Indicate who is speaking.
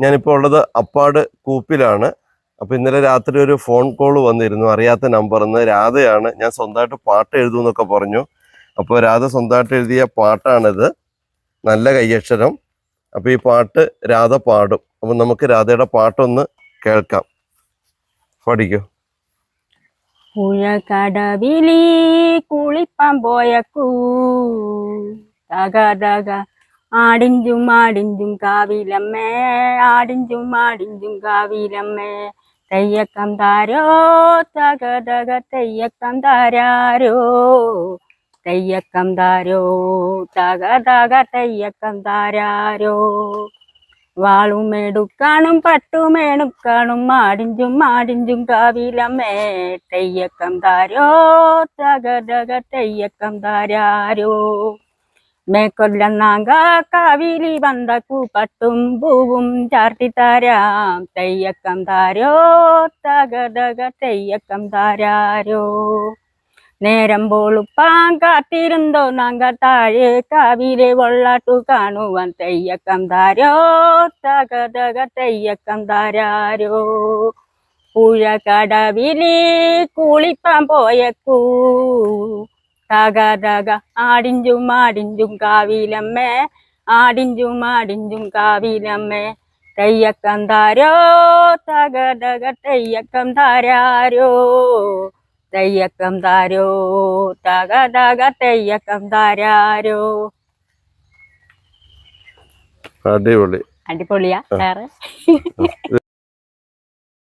Speaker 1: ഞാനിപ്പോൾ ഉള്ളത് അപ്പാട് കൂപ്പിലാണ്. അപ്പോൾ ഇന്നലെ രാത്രി ഒരു ഫോൺ കോൾ വന്നിരുന്നു. അറിയാത്ത നമ്പറിൽ നിന്ന് രാധയാണ്. ഞാൻ സ്വന്തമായിട്ട് പാട്ട് എഴുതുമെന്നൊക്കെ പറഞ്ഞു. അപ്പോൾ രാധ സ്വന്തമായിട്ട് എഴുതിയ പാട്ടാണിത്. നല്ല കയ്യക്ഷരം അപ്പോൾ ഈ പാട്ട് രാധ പാടും. അപ്പം നമുക്ക് രാധയുടെ പാട്ടൊന്ന് കേൾക്കാം. പഠിക്കൂ.
Speaker 2: പുഴക്കടവിലി കുളിപ്പാൻ പോയക്കൂ ആടിഞ്ചും ആടിഞ്ചും കാവിലമ്മേ ആടിഞ്ചും ആടിഞ്ചും കാവിലമ്മേ. തെയ്യക്കം താരോ തകതക തക തെയ്യക്കം താരാരോ. തെയ്യക്കം താരോ തകതക തക തെയ്യക്കം താരാരോ. വാളുമെടുക്കാനും പട്ടുമേണുക്കാനും ആടിഞ്ചും ആടിഞ്ചും കാവിലമ്മേ. തെയ്യക്കം താരോ തക തക തെയ്യക്കം താരാരോ. മേക്കൊല്ലം നാങ്ക കാവിലി വന്ന പട്ടും പൂവും ചാർത്തിത്താരാം തെയ്യക്കം താരോ തകതക തക തെയ്യക്കം താരാരോ. നേരം പോളുപ്പാൻ കാത്തിരുന്തോ നാങ്ക താഴെ കാവിലെ വെള്ളാട്ടു കാണുവാൻ. തെയ്യക്കം താരോ തകതക തക തെയ്യക്കം താരാരോ. പുഴ കടവിലി കുളിപ്പാൻ പോയക്കൂ. തക തക ആടിഞ്ചും ആടിഞ്ചും കാവിലമ്മേ. ആടിഞ്ചും ആടിഞ്ചും കാവിലമ്മേ. തെയ്യക്കം താരോ? തക തക തെയ്യക്കം താരാരോ? തെയ്യക്കം താരോ? തക തക തെയ്യക്കം താരാരോ?
Speaker 1: അടിപൊളി.
Speaker 2: അടിപൊളിയാ വേറെ?